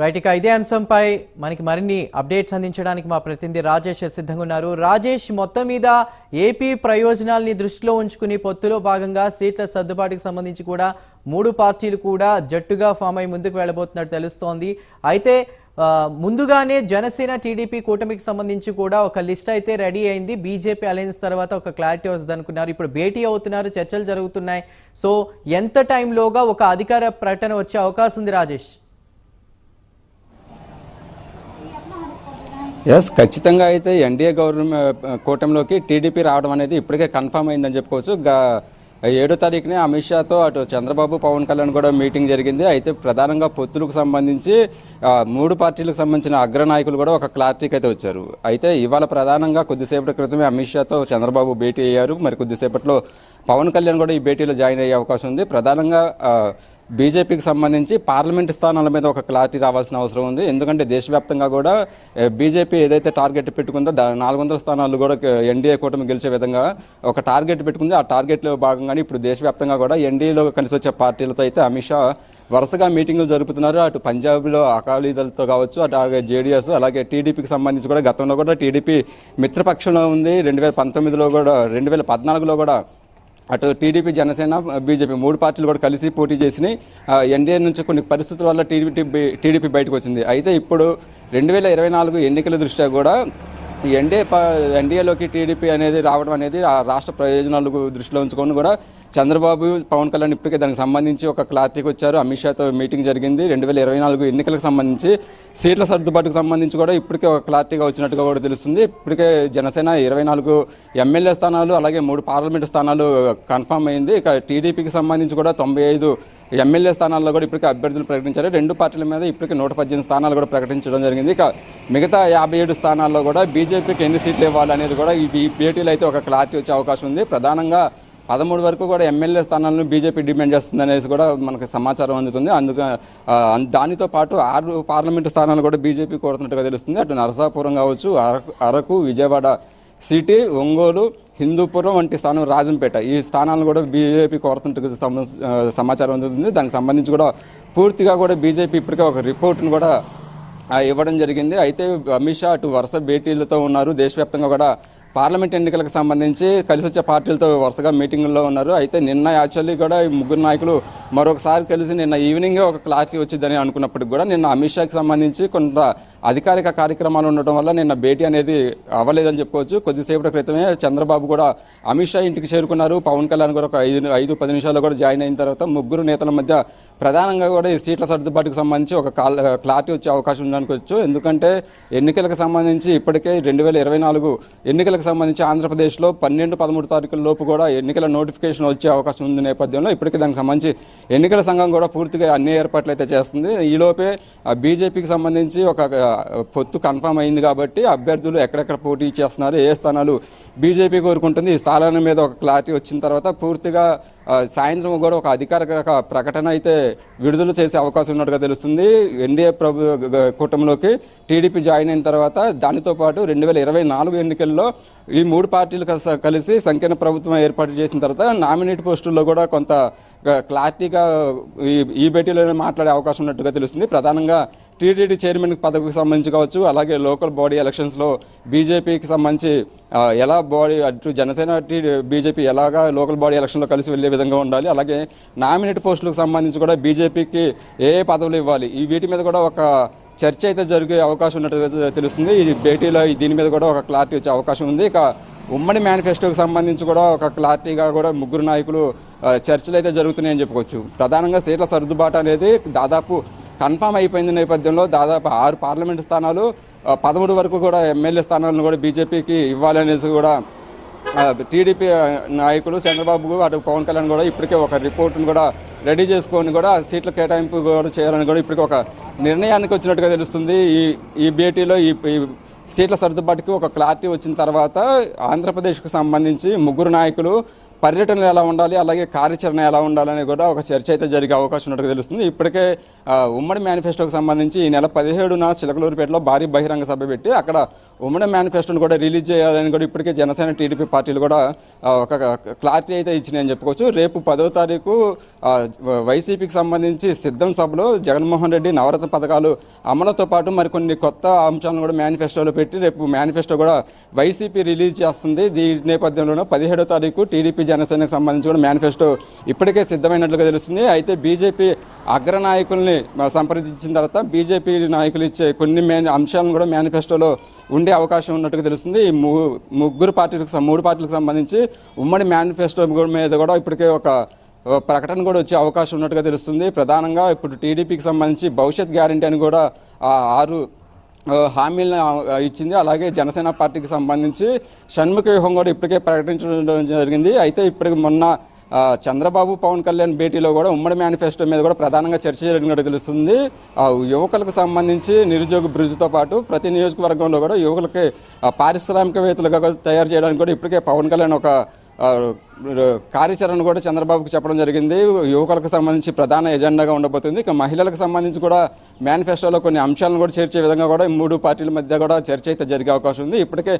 Right ఇక ఇదే అంశంపై మనకి మరిన్ని అప్డేట్స్ అందించడానికి మా ప్రతినిధి రాజేష్ సిద్ధంగా ఉన్నారు. రాజేష్ మొత్తం మీద ఏపీ ప్రయోజనాల్ని దృష్టిలో ఉంచుకుని పొత్తులో భాగంగా సీట్ల సర్దుబాటుకు సంబంధించి కూడా మూడు పార్టీలు కూడా జట్టుగా ఫామ్ అయి ముందుకు వెళ్ళబోతున్నట్టు తెలుస్తోంది. అయితే ముందుగానే జనసేన టీడీపీ కూటమికి సంబంధించి కూడా ఒక లిస్ట్ అయితే రెడీ అయింది. బీజేపీ అలయన్స్ తర్వాత ఒక క్లారిటీ వస్తుంది అనుకున్నారు. ఇప్పుడు భేటీ అవుతున్నారు చర్చలు జరుగుతున్నాయి. సో ఎంత టైంలోగా ఒక అధికార ప్రకటన వచ్చే అవకాశం ఉంది రాజేష్? ఎస్ ఖచ్చితంగా అయితే ఎన్డీఏ గవర్నమెంట్ కూటమిలోకి టీడీపీ రావడం అనేది ఇప్పటికే కన్ఫర్మ్ అయిందని చెప్పుకోవచ్చు. ఏడో తారీఖునే అమిత్ షాతో అటు చంద్రబాబు పవన్ కళ్యాణ్ కూడా మీటింగ్ జరిగింది. అయితే ప్రధానంగా పొత్తులకు సంబంధించి మూడు పార్టీలకు సంబంధించిన అగ్రనాయకులు కూడా ఒక క్లారిటీకి అయితే వచ్చారు. అయితే ఇవాళ ప్రధానంగా కొద్దిసేపటి క్రితమే అమిత్ షాతో చంద్రబాబు భేటీ అయ్యారు. మరి కొద్దిసేపట్లో పవన్ కళ్యాణ్ కూడా ఈ భేటీలో జాయిన్ అయ్యే అవకాశం ఉంది. ప్రధానంగా బీజేపీకి సంబంధించి పార్లమెంట్ స్థానాల మీద ఒక క్లారిటీ రావాల్సిన అవసరం ఉంది. ఎందుకంటే దేశవ్యాప్తంగా కూడా బీజేపీ ఏదైతే టార్గెట్ పెట్టుకుందో దా నాలుగు వందల స్థానాలు కూడా ఎన్డీఏ కూటమి గెలిచే విధంగా ఒక టార్గెట్ పెట్టుకుంది. ఆ టార్గెట్లో భాగంగానే ఇప్పుడు దేశవ్యాప్తంగా కూడా ఎన్డీఏలో కలిసి వచ్చే పార్టీలతో అయితే అమిత్ షా వరుసగా మీటింగులు జరుపుతున్నారు. అటు పంజాబ్లో అకాలీదళతో కావచ్చు అటు అలాగే జేడీఎస్ అలాగే టీడీపీకి సంబంధించి కూడా గతంలో కూడా టీడీపీ మిత్రపక్షంలో ఉంది. రెండు వేల పంతొమ్మిదిలో కూడా రెండు వేల పద్నాలుగులో కూడా అటు టీడీపీ జనసేన బీజేపీ మూడు పార్టీలు కూడా కలిసి పోటీ చేసినాయి. ఎన్డీఏ నుంచి కొన్ని పరిస్థితుల వల్ల టీడీపీ టీడీపీ బయటకు వచ్చింది. అయితే ఇప్పుడు రెండు వేల ఇరవై నాలుగు ఎన్నికల దృష్ట్యా కూడా ఎన్డీఏ ఎన్డీఏలోకి టీడీపీ అనేది రావడం అనేది ఆ రాష్ట్ర ప్రయోజనాలకు దృష్టిలో ఉంచుకొని కూడా చంద్రబాబు పవన్ కళ్యాణ్ ఇప్పటికే దానికి సంబంధించి ఒక క్లారిటీకి వచ్చారు. అమిత్ షాతో మీటింగ్ జరిగింది. రెండు వేల ఇరవై నాలుగు ఎన్నికలకు సంబంధించి సీట్ల సర్దుబాటుకు సంబంధించి కూడా ఇప్పటికే ఒక క్లారిటీగా వచ్చినట్టుగా కూడా తెలుస్తుంది. ఇప్పటికే జనసేన ఇరవై నాలుగు ఎమ్మెల్యే స్థానాలు అలాగే మూడు పార్లమెంటు స్థానాలు uh, కన్ఫర్మ్ అయింది. ఇక టీడీపీకి సంబంధించి కూడా తొంభై ఐదు ఎమ్మెల్యే స్థానాల్లో కూడా ఇప్పటికే అభ్యర్థులు ప్రకటించారు. రెండు పార్టీల మీద ఇప్పటికే నూట పద్దెనిమిది స్థానాలు కూడా ప్రకటించడం జరిగింది. ఇక మిగతా యాభై ఏడు స్థానాల్లో కూడా బీజేపీకి ఎన్ని సీట్లు ఇవ్వాలి అనేది కూడా ఈ భేటీలో అయితే ఒక క్లారిటీ వచ్చే అవకాశం ఉంది. ప్రధానంగా పదమూడు వరకు కూడా ఎమ్మెల్యే స్థానాలను బీజేపీ డిమాండ్ చేస్తుంది అనేసి కూడా మనకు సమాచారం అందుతుంది. అందుకు దానితో పాటు ఆరు పార్లమెంటు స్థానాలు కూడా బీజేపీ కోరుతున్నట్టుగా తెలుస్తుంది. అటు నరసాపురం కావచ్చు అరకు అరకు విజయవాడ సిటీ ఒంగోలు హిందూపురం వంటి స్థానం రాజంపేట. ఈ స్థానాలను కూడా బీజేపీ కోరుతున్నట్టు సమాచారం అందుతుంది. దానికి సంబంధించి కూడా పూర్తిగా కూడా బీజేపీ ఇప్పటికే ఒక రిపోర్ట్ను కూడా ఇవ్వడం జరిగింది. అయితే అమిత్ షా అటు వరుస భేటీలతో ఉన్నారు. దేశవ్యాప్తంగా కూడా పార్లమెంట్ ఎన్నికలకు సంబంధించి కలిసి వచ్చే పార్టీలతో వరుసగా మీటింగుల్లో ఉన్నారు. అయితే నిన్న యాక్చువల్లీ కూడా ఈ ముగ్గురు నాయకులు మరొకసారి కలిసి నిన్న ఈవినింగే ఒక క్లారిటీ వచ్చిందని అనుకున్నప్పటికి కూడా నిన్న అమిత్ షాకి సంబంధించి కొంత అధికారిక కార్యక్రమాలు ఉండటం వల్ల నిన్న భేటీ అనేది అవ్వలేదని చెప్పుకోవచ్చు. కొద్దిసేపటి క్రితమే చంద్రబాబు కూడా అమిత్ షా ఇంటికి చేరుకున్నారు. పవన్ కళ్యాణ్ కూడా ఒక ఐదు ఐదు పది నిమిషాలు కూడా జాయిన్ అయిన తర్వాత ముగ్గురు నేతల మధ్య ప్రధానంగా కూడా ఈ సీట్ల సర్దుబాటుకు సంబంధించి ఒక కాల్ క్లారిటీ వచ్చే అవకాశం ఉందనుకోవచ్చు ఎందుకంటే ఎన్నికలకు సంబంధించి ఇప్పటికే రెండు వేల ఇరవై నాలుగు ఎన్నికలకు సంబంధించి ఆంధ్రప్రదేశ్లో పన్నెండు పదమూడు తారీఖుల లోపు కూడా ఎన్నికల నోటిఫికేషన్ వచ్చే అవకాశం ఉంది నేపథ్యంలో. ఇప్పటికే దానికి సంబంధించి ఎన్నికల సంఘం కూడా పూర్తిగా అన్ని ఏర్పాట్లు అయితే చేస్తుంది. ఈలోపే బీజేపీకి సంబంధించి ఒక పొత్తు కన్ఫర్మ్ అయింది కాబట్టి అభ్యర్థులు ఎక్కడెక్కడ పోటీ చేస్తున్నారు ఏ స్థానాలు బీజేపీ కోరుకుంటుంది ఈ స్థానాల మీద ఒక క్లారిటీ వచ్చిన తర్వాత పూర్తిగా సాయంత్రం కూడా ఒక అధికారిక ప్రకటన అయితే విడుదల చేసే అవకాశం ఉన్నట్టుగా తెలుస్తుంది. ఎన్డీఏ ప్రభు కూటమిలోకి టీడీపీ జాయిన్ అయిన తర్వాత దానితో పాటు రెండు వేల ఇరవై నాలుగు ఎన్నికల్లో ఈ మూడు పార్టీలు కలిసి సంకీర్ణ ప్రభుత్వం ఏర్పాటు చేసిన తర్వాత నామినేట్ పోస్టుల్లో కూడా కొంత క్లారిటీగా ఈ ఈ భేటీలోనే మాట్లాడే అవకాశం ఉన్నట్టుగా తెలుస్తుంది. ప్రధానంగా టీటీడీ చైర్మన్ పదవికి సంబంధించి కావచ్చు అలాగే లోకల్ బాడీ ఎలక్షన్స్లో బీజేపీకి సంబంధించి ఎలా బాడీ అటు జనసేన బీజేపీ ఎలాగా లోకల్ బాడీ ఎలక్షన్లో కలిసి వెళ్ళే విధంగా ఉండాలి అలాగే నామినేట్ పోస్టులకు సంబంధించి కూడా బీజేపీకి ఏ ఏ పదవులు ఇవ్వాలి ఈ వీటి మీద కూడా ఒక చర్చ అయితే జరిగే అవకాశం ఉన్నట్టుగా తెలుస్తుంది. ఈ భేటీలో దీని మీద కూడా ఒక క్లారిటీ వచ్చే అవకాశం ఉంది. ఇక ఉమ్మడి మేనిఫెస్టోకి సంబంధించి కూడా ఒక క్లారిటీగా కూడా ముగ్గురు నాయకులు చర్చలు అయితే జరుగుతున్నాయని చెప్పుకోవచ్చు. ప్రధానంగా సీట్ల సర్దుబాటు అనేది దాదాపు కన్ఫామ్ అయిపోయింది నేపథ్యంలో దాదాపు ఆరు పార్లమెంటు స్థానాలు పదమూడు వరకు కూడా ఎమ్మెల్యే స్థానాలను కూడా బీజేపీకి ఇవ్వాలనేసి కూడా టీడీపీ నాయకులు చంద్రబాబు అటు పవన్ కళ్యాణ్ కూడా ఇప్పటికే ఒక రిపోర్ట్ను కూడా రెడీ చేసుకొని కూడా సీట్ల కేటాయింపు కూడా చేయాలని కూడా ఇప్పటికే ఒక నిర్ణయానికి వచ్చినట్టుగా తెలుస్తుంది. ఈ ఈ భేటీలో ఈ సీట్ల సర్దుబాటుకి ఒక క్లారిటీ వచ్చిన తర్వాత ఆంధ్రప్రదేశ్కు సంబంధించి ముగ్గురు నాయకులు పర్యటనలు ఎలా ఉండాలి అలాగే కార్యాచరణ ఎలా ఉండాలని కూడా ఒక చర్చ అయితే జరిగే అవకాశం ఉన్నట్టుగా తెలుస్తుంది. ఇప్పటికే ఉమ్మడి మేనిఫెస్టోకి సంబంధించి ఈ నెల పదిహేడున చిలకలూరుపేటలో భారీ బహిరంగ సభ పెట్టి అక్కడ ఉమ్మడి మేనిఫెస్టోని కూడా రిలీజ్ చేయాలని కూడా ఇప్పటికే జనసేన టీడీపీ పార్టీలు కూడా ఒక క్లారిటీ అయితే ఇచ్చినాయని చెప్పుకోవచ్చు. రేపు పదో తారీఖు వైసీపీకి సంబంధించి సిద్ధం సభలో జగన్మోహన్ రెడ్డి నవరత్న పథకాలు అమలుతో పాటు మరికొన్ని కొత్త అంశాలను కూడా మేనిఫెస్టోలో పెట్టి రేపు మేనిఫెస్టో కూడా వైసీపీ రిలీజ్ చేస్తుంది. దీని నేపథ్యంలోనే పదిహేడో తారీఖు టీడీపీ జనసేనకు సంబంధించి కూడా మేనిఫెస్టో ఇప్పటికే సిద్ధమైనట్లుగా తెలుస్తుంది. అయితే బీజేపీ అగ్రనాయకుల్ని సంప్రదించిన తర్వాత బీజేపీ నాయకులు ఇచ్చే కొన్ని మే అంశాలను కూడా మేనిఫెస్టోలో ఉండే అవకాశం ఉన్నట్టుగా తెలుస్తుంది. ఈ ము- ముగ్గురు పార్టీలకు మూడు పార్టీలకు సంబంధించి ఉమ్మడి మేనిఫెస్టో మీద కూడా ఇప్పటికే ఒక ప్రకటన కూడా వచ్చే అవకాశం ఉన్నట్టుగా తెలుస్తుంది. ప్రధానంగా ఇప్పుడు టీడీపీకి సంబంధించి భవిష్యత్ గ్యారంటీ అని కూడా ఆరు హామీలను ఇచ్చింది. అలాగే జనసేన పార్టీకి సంబంధించి షణ్ముఖ వ్యూహం కూడా ఇప్పటికే ప్రకటించడం జరిగింది. అయితే ఇప్పటికి మొన్న చంద్రబాబు పవన్ కళ్యాణ్ భేటీలో కూడా ఉమ్మడి మేనిఫెస్టో మీద కూడా ప్రధానంగా చర్చ జరిగినట్టు తెలుస్తుంది. యువకులకు సంబంధించి నిరుద్యోగ బృతితో పాటు ప్రతి నియోజకవర్గంలో కూడా యువకులకి పారిశ్రామికవేత్తలుగా తయారు చేయడానికి కూడా ఇప్పటికే పవన్ కళ్యాణ్ ఒక కార్యాచరణ కూడా చంద్రబాబుకు చెప్పడం జరిగింది. యువకులకు సంబంధించి ప్రధాన ఎజెండాగా ఉండబోతుంది. ఇక మహిళలకు సంబంధించి కూడా మేనిఫెస్టోలో కొన్ని అంశాలను కూడా చేర్చే విధంగా కూడా ఈ మూడు పార్టీల మధ్య కూడా చర్చ అయితే జరిగే అవకాశం ఉంది. ఇప్పటికే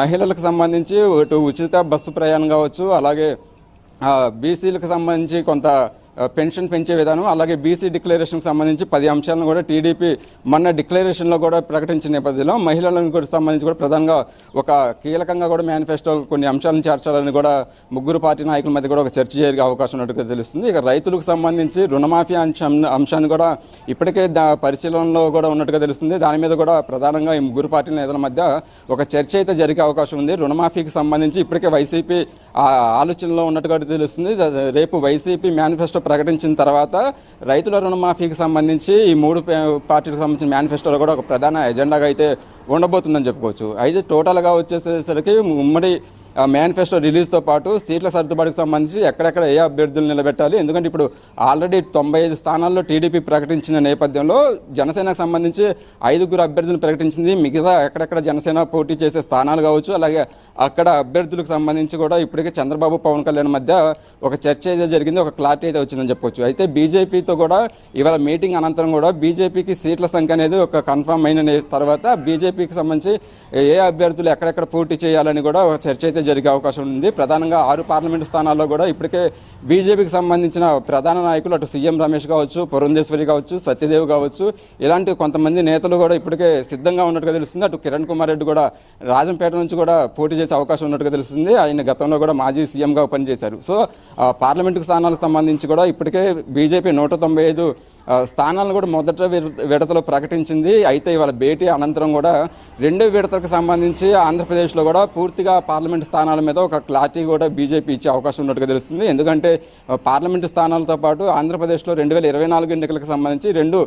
మహిళలకు సంబంధించి ఇటు ఉచిత బస్సు ప్రయాణం కావచ్చు అలాగే బీసీలకు సంబంధించి కొంత పెన్షన్ పెంచే విధానం అలాగే బీసీ డిక్లరేషన్కి సంబంధించి పది అంశాలను కూడా టీడీపీ మొన్న డిక్లరేషన్లో కూడా ప్రకటించిన నేపథ్యంలో మహిళలకు కూడా సంబంధించి కూడా ప్రధానంగా ఒక కీలకంగా కూడా మేనిఫెస్టో కొన్ని అంశాలను చేర్చాలని కూడా ముగ్గురు పార్టీ నాయకుల మధ్య కూడా ఒక చర్చ జరిగే అవకాశం ఉన్నట్టుగా తెలుస్తుంది. ఇక రైతులకు సంబంధించి రుణమాఫీ అంశం అంశాన్ని కూడా ఇప్పటికే దా పరిశీలనలో కూడా ఉన్నట్టుగా తెలుస్తుంది. దాని మీద కూడా ప్రధానంగా ఈ ముగ్గురు పార్టీ నేతల మధ్య ఒక చర్చ అయితే జరిగే అవకాశం ఉంది. రుణమాఫీకి సంబంధించి ఇప్పటికే వైసీపీ ఆ ఆలోచనలో ఉన్నట్టుగా తెలుస్తుంది. రేపు వైసీపీ మేనిఫెస్టో ప్రకటించిన తర్వాత రైతుల రుణమాఫీకి సంబంధించి ఈ మూడు పార్టీలకు సంబంధించిన మేనిఫెస్టోలో కూడా ఒక ప్రధాన ఎజెండాగా అయితే ఉండబోతుందని చెప్పుకోవచ్చు. అయితే టోటల్గా వచ్చేసేసరికి ఉమ్మడి మేనిఫెస్టో రిలీజ్తో పాటు సీట్ల సర్దుబాటుకు సంబంధించి ఎక్కడెక్కడ ఏ అభ్యర్థులు నిలబెట్టాలి? ఎందుకంటే ఇప్పుడు ఆల్రెడీ తొంభై ఐదు స్థానాల్లో టీడీపీ ప్రకటించిన నేపథ్యంలో జనసేనకు సంబంధించి ఐదుగురు అభ్యర్థులను ప్రకటించింది. మిగతా ఎక్కడెక్కడ జనసేన పోటీ చేసే స్థానాలు కావచ్చు అలాగే అక్కడ అభ్యర్థులకు సంబంధించి కూడా ఇప్పటికే చంద్రబాబు పవన్ కళ్యాణ్ మధ్య ఒక చర్చ అయితే జరిగింది ఒక క్లారిటీ అయితే వచ్చిందని చెప్పొచ్చు. అయితే బీజేపీతో కూడా ఇవాళ మీటింగ్ అనంతరం కూడా బీజేపీకి సీట్ల సంఖ్య అనేది ఒక కన్ఫర్మ్ అయిన తర్వాత బీజేపీకి సంబంధించి ఏ అభ్యర్థులు ఎక్కడెక్కడ పోటీ చేయాలని కూడా ఒక చర్చ అయితే జరిగే అవకాశం ఉంది. ప్రధానంగా ఆరు పార్లమెంటు స్థానాల్లో కూడా ఇప్పటికే బీజేపీకి సంబంధించిన ప్రధాన నాయకులు అటు సీఎం రమేష్ కావచ్చు పురంధేశ్వరి కావచ్చు సత్యదేవ్ కావచ్చు ఇలాంటి కొంతమంది నేతలు కూడా ఇప్పటికే సిద్ధంగా ఉన్నట్టుగా తెలుస్తుంది. అటు కిరణ్ కుమార్ రెడ్డి కూడా రాజంపేట నుంచి కూడా పోటీ చేసే అవకాశం ఉన్నట్టుగా తెలుస్తుంది. ఆయన గతంలో కూడా మాజీ సీఎంగా పనిచేశారు. సో పార్లమెంటుకు పార్లమెంటు స్థానాలకు సంబంధించి కూడా ఇప్పటికే బీజేపీ నూట తొంభై ఐదు స్థానాలను కూడా మొదట విడతలో ప్రకటించింది. అయితే ఇవాళ భేటీ అనంతరం కూడా రెండో విడతకు సంబంధించి ఆంధ్రప్రదేశ్లో కూడా పూర్తిగా పార్లమెంట్ స్థానాల మీద ఒక క్లారిటీ కూడా బీజేపీ ఇచ్చే అవకాశం ఉన్నట్టుగా తెలుస్తుంది. ఎందుకంటే పార్లమెంటు స్థానాలతో పాటు ఆంధ్రప్రదేశ్లో రెండు వేల ఇరవై నాలుగు ఎన్నికలకు సంబంధించి రెండు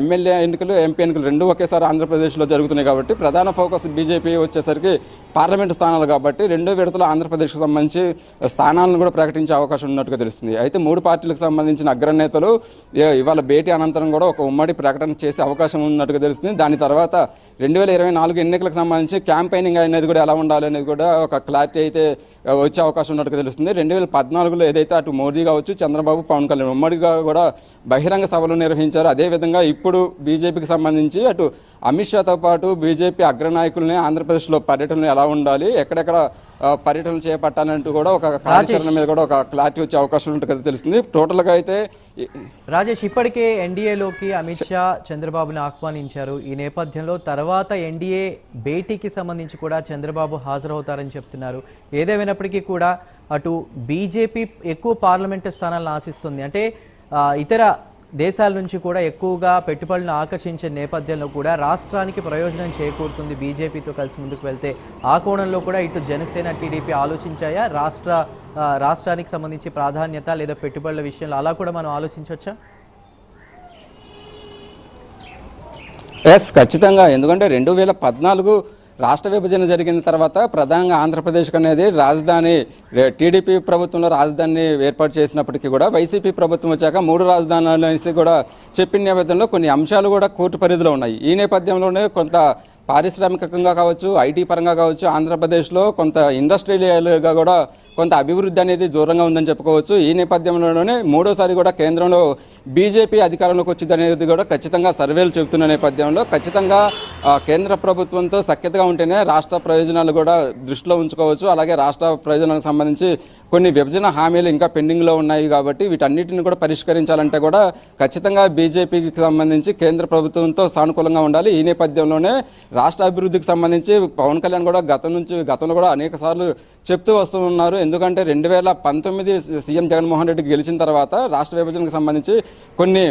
ఎమ్మెల్యే ఎన్నికలు ఎంపీ ఎన్నికలు రెండు ఒకేసారి ఆంధ్రప్రదేశ్లో జరుగుతున్నాయి కాబట్టి ప్రధాన ఫోకస్ బీజేపీ వచ్చేసరికి పార్లమెంటు స్థానాలు కాబట్టి రెండో విడతలో ఆంధ్రప్రదేశ్కు సంబంధించి స్థానాలను కూడా ప్రకటించే అవకాశం ఉన్నట్టుగా తెలుస్తుంది. అయితే మూడు పార్టీలకు సంబంధించిన అగ్రనేతలు ఇవాళ భేటీ అనంతరం కూడా ఒక ఉమ్మడి ప్రకటన చేసే అవకాశం ఉన్నట్టుగా తెలుస్తుంది. దాని తర్వాత రెండు వేల ఇరవై నాలుగు ఎన్నికలకు సంబంధించి క్యాంపెయినింగ్ అనేది కూడా ఎలా ఉండాలి అనేది కూడా ఒక క్లారిటీ అయితే వచ్చే అవకాశం ఉన్నట్టుగా తెలుస్తుంది. రెండు వేల పద్నాలుగులో ఏదైతే అటు మోదీ కావచ్చు చంద్రబాబు పవన్ కళ్యాణ్ ఉమ్మడిగా కూడా బహిరంగ సభలు నిర్వహించారు. అదేవిధంగా ఇప్పుడు బీజేపీకి సంబంధించి అటు అమిత్ షాతో పాటు బీజేపీ అగ్రనాయకులనే ఆంధ్రప్రదేశ్లో పర్యటనలు ఎలా ఉండాలి ఎక్కడెక్కడ పర్యటనలు చేపట్టాలంటూ కూడా ఒక కార్యాచరణ మీద కూడా ఒక క్లారిటీ వచ్చే అవకాశం ఉంటుంది తెలుస్తుంది. టోటల్గా అయితే రాజేష్ ఇప్పటికే ఎన్డీఏలోకి అమిత్ షా చంద్రబాబుని ఆహ్వానించారు. ఈ నేపథ్యంలో తర్వాత ఎన్డీఏ భేటీకి సంబంధించి కూడా చంద్రబాబు హాజరవుతారని చెప్తున్నారు. ఏదేమైనప్పటికీ కూడా అటు బీజేపీ ఎక్కువ పార్లమెంటు స్థానాలను ఆశిస్తుంది. అంటే ఇతర దేశాల నుంచి కూడా ఎక్కువగా పెట్టుబడులను ఆకర్షించే నేపథ్యంలో కూడా రాష్ట్రానికి ప్రయోజనం చేకూరుతుంది బీజేపీతో కలిసి ముందుకు వెళ్తే. ఆ కోణంలో కూడా ఇటు జనసేన టీడీపీ ఆలోచించాయా? రాష్ట్ర రాష్ట్రానికి సంబంధించి ప్రాధాన్యత లేదా పెట్టుబడుల విషయంలో అలా కూడా మనం ఆలోచించవచ్చా? ఎస్ ఖచ్చితంగా. ఎందుకంటే రెండు వేల పద్నాలుగు రాష్ట్ర విభజన జరిగిన తర్వాత ప్రధానంగా ఆంధ్రప్రదేశ్ అనేది రాజధాని టీడీపీ ప్రభుత్వంలో రాజధానిని ఏర్పాటు చేసినప్పటికీ కూడా వైసీపీ ప్రభుత్వం వచ్చాక మూడు రాజధానులు అనేసి కూడా చెప్పిన నేపథ్యంలో కొన్ని అంశాలు కూడా కోర్టు పరిధిలో ఉన్నాయి. ఈ నేపథ్యంలోనే కొంత పారిశ్రామికంగా కావచ్చు ఐటీ పరంగా కావచ్చు ఆంధ్రప్రదేశ్లో కొంత ఇండస్ట్రియల్గా కూడా కొంత అభివృద్ధి అనేది దూరంగా ఉందని చెప్పుకోవచ్చు. ఈ నేపథ్యంలోనే మూడోసారి కూడా కేంద్రంలో బీజేపీ అధికారంలోకి వచ్చింది అనేది కూడా ఖచ్చితంగా సర్వేలు చెబుతున్న నేపథ్యంలో ఖచ్చితంగా కేంద్ర ప్రభుత్వంతో సఖ్యతగా ఉంటేనే రాష్ట్ర ప్రయోజనాలు కూడా దృష్టిలో ఉంచుకోవచ్చు. అలాగే రాష్ట్ర ప్రయోజనాలకు సంబంధించి కొన్ని విభజన హామీలు ఇంకా పెండింగ్లో ఉన్నాయి కాబట్టి వీటన్నిటిని కూడా పరిష్కరించాలంటే కూడా ఖచ్చితంగా బీజేపీకి సంబంధించి కేంద్ర ప్రభుత్వంతో సానుకూలంగా ఉండాలి. ఈ నేపథ్యంలోనే రాష్ట్ర అభివృద్ధికి సంబంధించి పవన్ కళ్యాణ్ కూడా గతం నుంచి గతంలో కూడా అనేక సార్లు చెప్తూ వస్తూ ఉన్నారు. ఎందుకంటే రెండు వేల పంతొమ్మిది సీఎం జగన్మోహన్ రెడ్డి గెలిచిన తర్వాత రాష్ట్ర విభజనకు సంబంధించి కొన్ని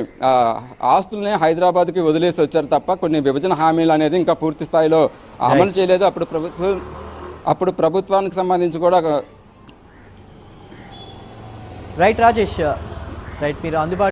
ఆస్తుల్ని హైదరాబాద్కి వదిలేసి వచ్చారు తప్ప కొన్ని విభజన హామీలు అనేది ఇంకా పూర్తి స్థాయిలో అమలు చేయలేదు. అప్పుడు ప్రభుత్వం అప్పుడు ప్రభుత్వానికి సంబంధించి కూడా రైట్ రాజేష్ రైట్ మీరు అందుబాటు